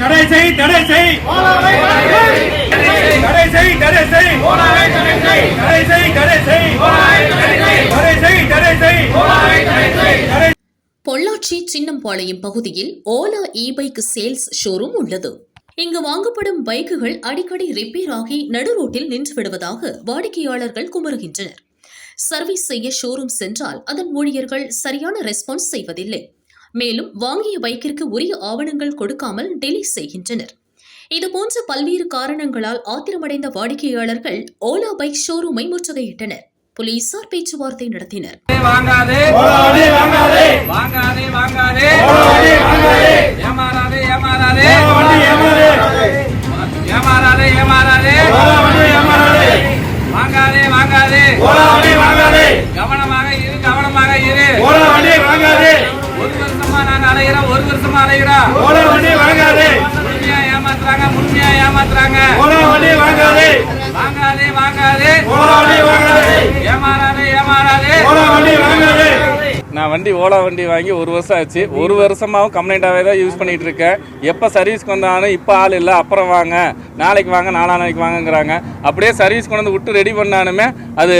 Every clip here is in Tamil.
தடை செய் தடை செய். தடை செய் தடை செய். தடை செய் தடை செய். தடை செய் தடை செய். தடை பொள்ளாச்சி சின்னம்பாளையம் பகுதியில் Ola e bike sales showroom உள்ளது. இங்கு வாங்கப்படும் பைக்குகள் அடிக்கடி ரிப்பேர் ஆகி நடு ரோட்டில் நின்று விடுவதாக வாடிக்கையாளர்கள் குமருகின்றனர் சர்வீஸ் செய்ய ஷோரூம் சென்றால் அதன் ஊழியர்கள் சரியான ரெஸ்பான்ஸ் செய்வதில்லை. மேலும் வாங்கிய பைக்கிற்கு உரிய ஆவணங்கள் கொடுக்காமல் டெலி செய்கின்றனர். இதுபோன்ற பல்வேறு காரணங்களால் ஆத்திரமடைந்த வாடிக்கையாளர்கள் ஓலா பைக் ஷோரூமை முற்றுகையிட்டனர். போலீசார் பேச்சுவார்த்தை நடத்தினர். அலைகிறோம் ஒரு வருஷமா ஓலாவண்டி வாங்காதே. முழுமையா ஏமாத்துறாங்க முழுமையா ஏமாத்துறாங்க. வாங்காதே. வாங்காதே வாங்காதே. ஓலாவண்டி வாங்காதே. ஏமாறாதே ஏமாறாதே. வாங்காதே. நான் வண்டி ஓலா வண்டி வாங்கி ஒரு வருஷம் ஆச்சு. ஒரு வருஷமாவும் கம்ப்ளைண்ட்டாகவே தான் யூஸ் பண்ணிகிட்டு இருக்கேன் எப்போ சர்வீஸ்க்கு வந்தாலும் இப்போ ஆள் இல்லை அப்புறம் வாங்க. நாளைக்கு வாங்க நாளா நாளைக்கு வாங்கங்கிறாங்க. அப்படியே சர்வீஸ் கொண்டு வந்து விட்டு ரெடி பண்ணாலுமே அது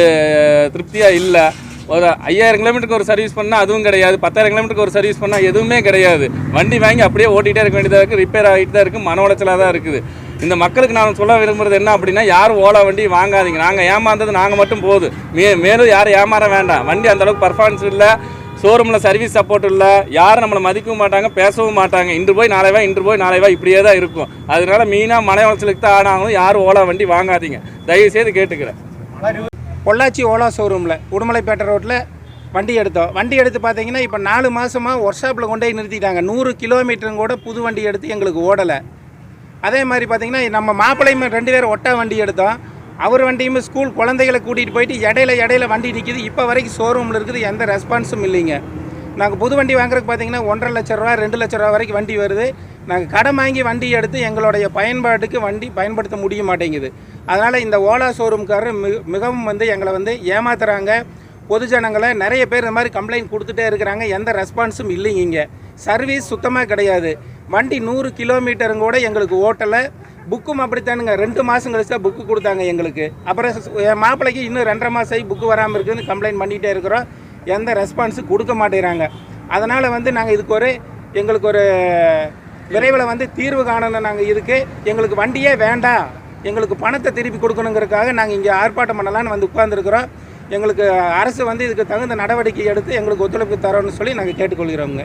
திருப்தியாக இல்லை. ஒரு ஐயாயிரம் கிலோமீட்டருக்கு ஒரு சர்வீஸ் பண்ணால் அதுவும் கிடையாது. பத்தாயிரம் கிலோமீட்டருக்கு ஒரு சர்வீஸ் பண்ணால் எதுவுமே கிடையாது. வண்டி வாங்கி அப்படியே ஓட்டிகிட்டே இருக்க வேண்டியதாக இருக்குது ரிப்பேர் ஆகிட்டு தான் இருக்குது மன உளைச்சலாக தான் இருக்குது. இந்த மக்களுக்கு நான் சொல்ல விரும்புறது என்ன அப்படின்னா யாரும் ஓலா வண்டி வாங்காதீங்க. நாங்கள் ஏமாந்தது நாங்கள் மட்டும் போதும் மே மேலும் யாரும் ஏமாற வேண்டாம். வண்டி அந்தளவுக்கு பர்ஃபார்மன்ஸ் இல்லை ஷோரூமில் சர்வீஸ் சப்போர்ட் இல்லை யாரும் நம்மளை மதிக்கவும் மாட்டாங்க பேசவும் மாட்டாங்க. இன்று போய் நாளைவா இன்று போய் நாளைவா இப்படியே தான் இருக்கும். அதனால மீனாக மலை உளைச்சலுக்கு தான் ஆனாங்களும் யாரும் ஓலா வண்டி வாங்காதீங்க. தயவுசெய்து கேட்டுக்கிறேன். பொள்ளாச்சி ஓலா ஷோரூமில் உடுமலைப்பேட்டை ரோட்டில் வண்டி எடுத்தோம். வண்டி எடுத்து பார்த்தீங்கன்னா இப்போ நாலு மாதமாக ஒர்க் ஷாப்பில் கொண்டு போய் நிறுத்திட்டாங்க. நூறு கிலோமீட்டரும் கூட புது வண்டி எடுத்து எங்களுக்கு ஓடலை. அதே மாதிரி பார்த்தீங்கன்னா நம்ம மாப்பிள்ளையும் ரெண்டு பேரும் ஒட்டா வண்டி எடுத்தோம். அவர் வண்டியுமே ஸ்கூல் குழந்தைகளை கூட்டிகிட்டு போயிட்டு இடையில இடையில வண்டி நிற்கிது இப்போ வரைக்கும் ஷோரூமில் இருக்குது எந்த ரெஸ்பான்ஸும் இல்லைங்க. நாங்கள் புது வண்டி வாங்குறதுக்கு பார்த்தீங்கன்னா ஒன்றரை லட்ச ரூபா ரெண்டு லட்ச ரூபா வரைக்கும் வண்டி வருது. நாங்கள் கடன் வாங்கி வண்டி எடுத்து எங்களுடைய பயன்பாட்டுக்கு வண்டி பயன்படுத்த முடிய மாட்டேங்குது. அதனால் இந்த ஓலா ஷோரூம்காரர் மிக மிகவும் வந்து எங்களை வந்து ஏமாத்துறாங்க. பொதுஜனங்களை நிறைய பேர் இந்த மாதிரி கம்ப்ளைண்ட் கொடுத்துட்டே இருக்கிறாங்க. எந்த ரெஸ்பான்ஸும் இல்லைங்க இங்கே. சர்வீஸ் சுத்தமாக கிடையாது. வண்டி நூறு கிலோமீட்டருங்க கூட எங்களுக்கு ஓட்டலை. புக்கும் அப்படித்தானுங்க. ரெண்டு மாதம் கழிச்சு தான் புக்கு கொடுத்தாங்க எங்களுக்கு. அப்புறம் என் மாப்பிள்ளைக்கு இன்னும் ரெண்டரை மாதம் ஆகி புக்கு வராமல் இருக்குதுன்னு கம்ப்ளைண்ட் பண்ணிகிட்டே இருக்கிறோம். எந்த ரெஸ்பான்ஸும் கொடுக்க மாட்டேங்கிறாங்க. அதனால் வந்து நாங்கள் இதுக்கு ஒரு எங்களுக்கு ஒரு விரைவில் வந்து தீர்வு காணணும் நாங்கள் இதுக்கு. எங்களுக்கு வண்டியே வேண்டாம். எங்களுக்கு பணத்தை திருப்பி கொடுக்கணுங்கிறதுக்காக நாங்கள் இங்கே ஆர்ப்பாட்டம் பண்ணலான்னு வந்து உட்கார்ந்துருக்குறோம். எங்களுக்கு அரசு வந்து இதுக்கு தகுந்த நடவடிக்கை எடுத்து எங்களுக்கு ஒத்துழைப்பு தரோன்னு சொல்லி நாங்கள் கேட்டுக்கொள்கிறோங்க